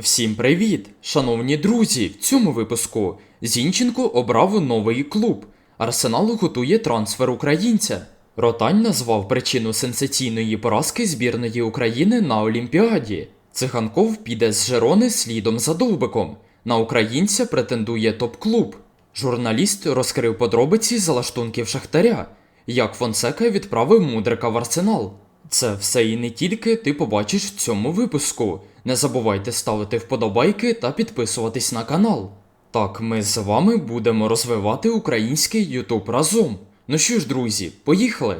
Всім привіт! Шановні друзі! В цьому випуску Зінченко обрав новий клуб. Арсенал готує трансфер українця. Ротань назвав причину сенсаційної поразки збірної України на Олімпіаді. Циганков піде з Жерони слідом за Довбиком. На українця претендує топ-клуб. Журналіст розкрив подробиці залаштунків Шахтаря, як Фонсека відправив Мудрика в Арсенал. Це все і не тільки ти побачиш в цьому випуску. Не забувайте ставити вподобайки та підписуватись на канал. Так, ми з вами будемо розвивати український YouTube разом. Ну що ж, друзі, поїхали!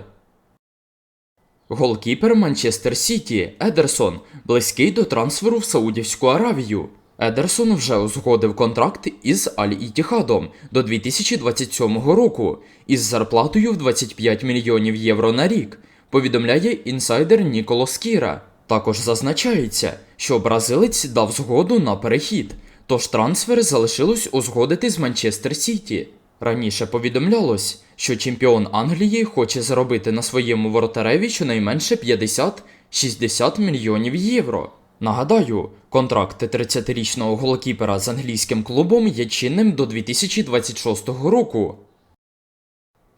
Голкіпер Манчестер Сіті Едерсон близький до трансферу в Саудівську Аравію. Едерсон вже узгодив контракт із Аль Ітіхадом до 2027 року із зарплатою в 25 мільйонів євро на рік, повідомляє інсайдер Ніколос Кіра. Також зазначається, що бразилець дав згоду на перехід, тож трансфер залишилось узгодити з Манчестер Сіті. Раніше повідомлялось, що чемпіон Англії хоче заробити на своєму воротареві щонайменше 50-60 мільйонів євро. Нагадаю, контракт 30-річного голкіпера з англійським клубом є чинним до 2026 року.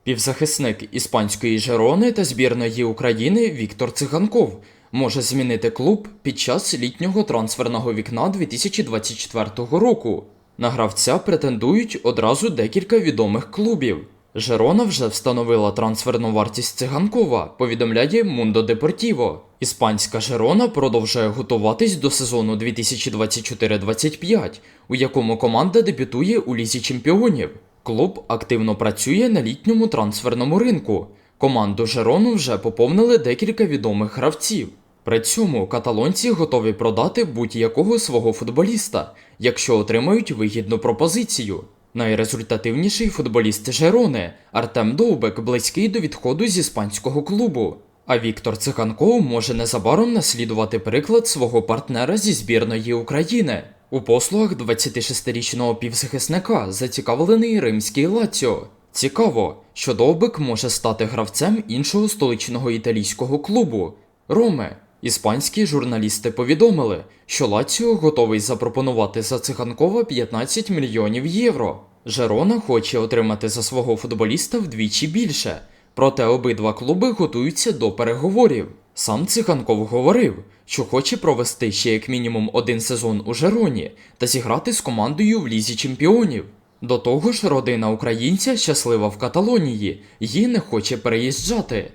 Півзахисник іспанської Жерони та збірної України Віктор Циганков може змінити клуб під час літнього трансферного вікна 2024 року. На гравця претендують одразу декілька відомих клубів. Жерона вже встановила трансферну вартість циганкова, повідомляє Mundo Deportivo. Іспанська Жерона продовжує готуватись до сезону 2024-25, у якому команда дебютує у лізі чемпіонів. Клуб активно працює на літньому трансферному ринку. Команду Жерону вже поповнили декілька відомих гравців. При цьому каталонці готові продати будь-якого свого футболіста, якщо отримають вигідну пропозицію. Найрезультативніший футболіст Жерони Артем Довбек близький до відходу з іспанського клубу. А Віктор Циганков може незабаром наслідувати приклад свого партнера зі збірної України. У послугах 26-річного півзахисника зацікавлений римський Лаціо. Цікаво, що Довбик може стати гравцем іншого столичного італійського клубу Роме. Іспанські журналісти повідомили, що Лаціо готовий запропонувати за циганкова 15 мільйонів євро. Жерона хоче отримати за свого футболіста вдвічі більше, проте обидва клуби готуються до переговорів. Сам Циганков говорив, що хоче провести ще як мінімум один сезон у Жероні та зіграти з командою в лізі чемпіонів. До того ж, родина українця щаслива в Каталонії, її не хоче переїжджати.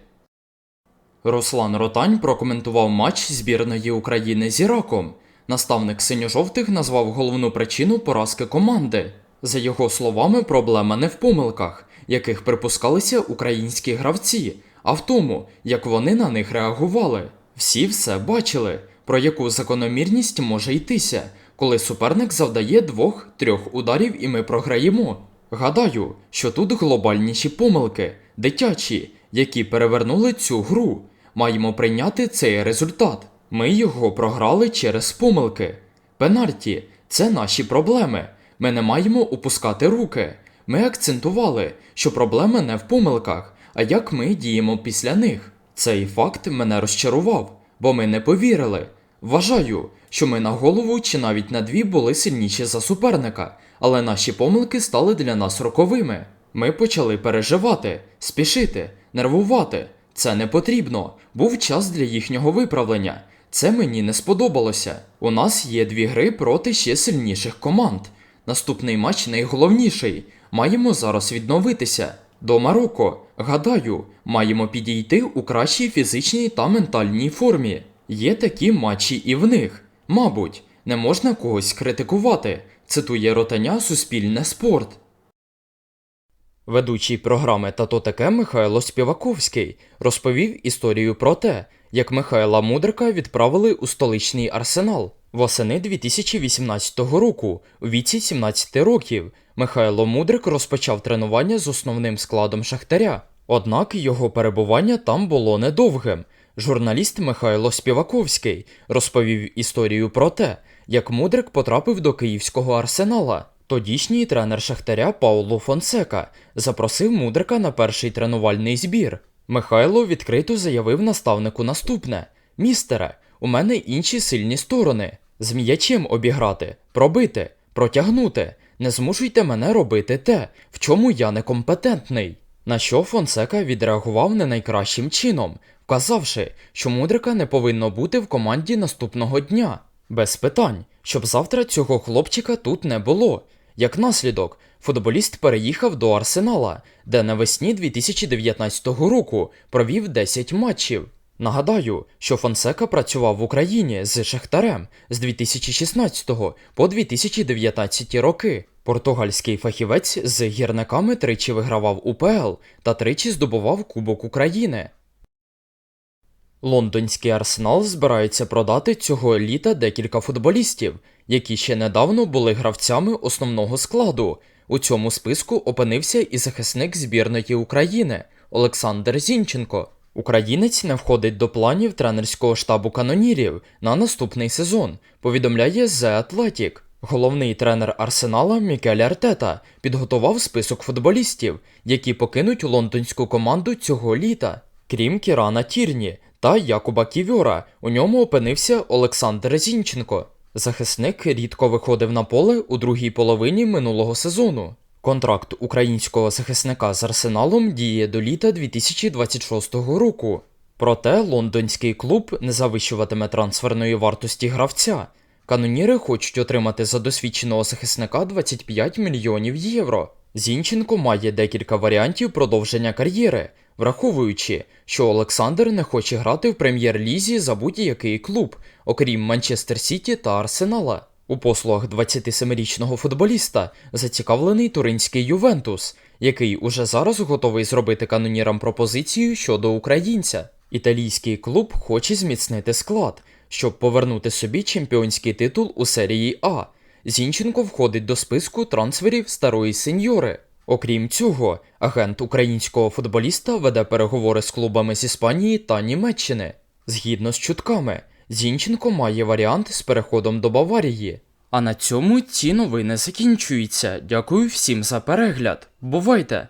Руслан Ротань прокоментував матч збірної України з Іраком. Наставник синьо-жовтих назвав головну причину поразки команди. За його словами, проблема не в помилках, яких припускалися українські гравці, а в тому, як вони на них реагували. Всі все бачили, про яку закономірність може йтися, коли суперник завдає двох-трьох ударів і ми програємо. Гадаю, що тут глобальніші помилки, дитячі, які перевернули цю гру. Маємо прийняти цей результат. Ми його програли через помилки. Пенальті це наші проблеми. Ми не маємо опускати руки. Ми акцентували, що проблема не в помилках, а як ми діємо після них. Цей факт мене розчарував, бо ми не повірили. Вважаю, що ми на голову чи навіть на дві були сильніші за суперника, але наші помилки стали для нас роковими. Ми почали переживати, спішити, нервувати. Це не потрібно. Був час для їхнього виправлення. Це мені не сподобалося. У нас є дві гри проти ще сильніших команд. Наступний матч найголовніший. Маємо зараз відновитися. До Марокко, гадаю, маємо підійти у кращій фізичній та ментальній формі. Є такі матчі і в них. Мабуть, не можна когось критикувати. Цитує ротаня Суспільне спорт. Ведучий програми «Тато таке» Михайло Співаковський розповів історію про те, як Михайла Мудрика відправили у столичний арсенал. Восени 2018 року, у віці 17 років, Михайло Мудрик розпочав тренування з основним складом Шахтаря. Однак його перебування там було недовгим. Журналіст Михайло Співаковський розповів історію про те, як Мудрик потрапив до київського арсенала. Тодішній тренер Шахтаря Пауло Фонсека запросив Мудрика на перший тренувальний збір. Михайло відкрито заявив наставнику наступне: Містере, у мене інші сильні сторони. З м'ячем обіграти, пробити, протягнути. Не змушуйте мене робити те, в чому я некомпетентний. На що Фонсека відреагував не найкращим чином, вказавши, що мудрика не повинно бути в команді наступного дня. Без питань, щоб завтра цього хлопчика тут не було. Як наслідок, футболіст переїхав до Арсенала, де навесні 2019 року провів 10 матчів. Нагадаю, що Фонсека працював в Україні з Шахтарем з 2016 по 2019 роки. Португальський фахівець з гірниками тричі вигравав УПЛ та тричі здобував Кубок України. Лондонський арсенал збирається продати цього літа декілька футболістів, які ще недавно були гравцями основного складу. У цьому списку опинився і захисник збірної України Олександр Зінченко. Українець не входить до планів тренерського штабу канонірів на наступний сезон, повідомляє The Athletic. Головний тренер Арсенала Мікель Артета підготував список футболістів, які покинуть лондонську команду цього літа. Крім Кірана Тірні та Якуба Ківьора, у ньому опинився Олександр Зінченко. Захисник рідко виходив на поле у другій половині минулого сезону. Контракт українського захисника з Арсеналом діє до літа 2026 року. Проте лондонський клуб не завищуватиме трансферної вартості гравця. Каноніри хочуть отримати за досвідченого захисника 25 мільйонів євро. Зінченко має декілька варіантів продовження кар'єри, враховуючи, що Олександр не хоче грати в прем'єр-лізі за будь-який клуб, окрім Манчестер Сіті та Арсенала. У послугах 27-річного футболіста зацікавлений туринський Ювентус, який уже зараз готовий зробити канонірам пропозицію щодо українця. Італійський клуб хоче зміцнити склад, щоб повернути собі чемпіонський титул у серії А. Зінченко входить до списку трансферів старої сеньори. Окрім цього, агент українського футболіста веде переговори з клубами з Іспанії та Німеччини. Згідно з чутками, Зінченко має варіант з переходом до Баварії. А на цьому ці новини закінчуються. Дякую всім за перегляд. Бувайте!